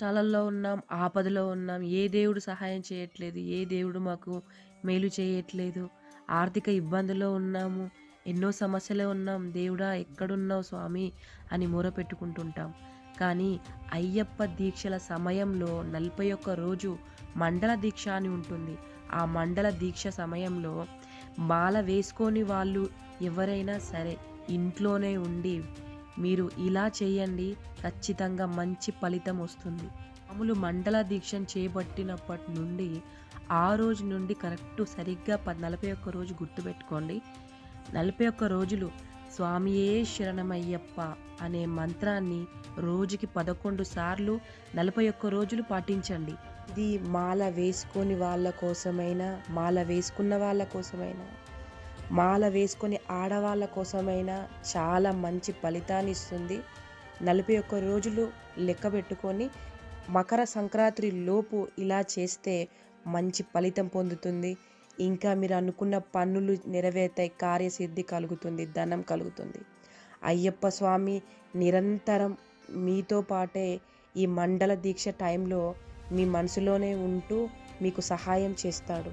కష్టాలలో ఉన్నాం ఆపదలో ఉన్నాం ఏ దేవుడు సహాయం చేయట్లేదు ఏ దేవుడు మాకు మేలు చేయట్లేదు. ఆర్థిక ఇబ్బందులో ఉన్నాము ఎన్నో సమస్యలే ఉన్నాం దేవుడా ఎక్కడున్నావు స్వామి అని మొరపెట్టుకుంటుంటాం కానీ అయ్యప్ప దీక్షల సమయంలో నలభై ఒక్క రోజు మండల దీక్ష అని ఉంటుంది. ఆ మండల దీక్ష సమయంలో మాల వేసుకొని వాళ్ళు ఎవరైనా సరే ఇంట్లోనే ఉండి మీరు ఇలా చేయండి ఖచ్చితంగా మంచి ఫలితం వస్తుంది. మామూలు మండల దీక్షను చేపట్టినప్పటి నుండి ఆ రోజు నుండి కరెక్ట్ సరిగ్గా ప నలభై ఒక్క రోజు గుర్తుపెట్టుకోండి. నలభై ఒక్క రోజులు స్వామియే శరణమయ్యప్ప అనే మంత్రాన్ని రోజుకి పదకొండు సార్లు నలభై ఒక్క రోజులు పాటించండి. ఇది మాల వేసుకొని వాళ్ళ కోసమైనా మాల వేసుకున్న వాళ్ళ కోసమైనా. మాల వేసుకొని ఆడవాళ్ళ కోసమైనా చాలా మంచి ఫలితాన్ని ఇస్తుంది నలభై ఒక్క రోజులు లెక్క పెట్టుకొని మకర సంక్రాంతి లోపు ఇలా చేస్తే మంచి ఫలితం పొందుతుంది. ఇంకా మీరు అనుకున్న పనులు నెరవేరుతాయి కార్యసిద్ధి కలుగుతుంది ధనం కలుగుతుంది. అయ్యప్ప స్వామి నిరంతరం మీతో పాటే ఈ మండల దీక్ష టైంలో మీ మనసులోనే ఉంటూ మీకు సహాయం చేస్తాడు.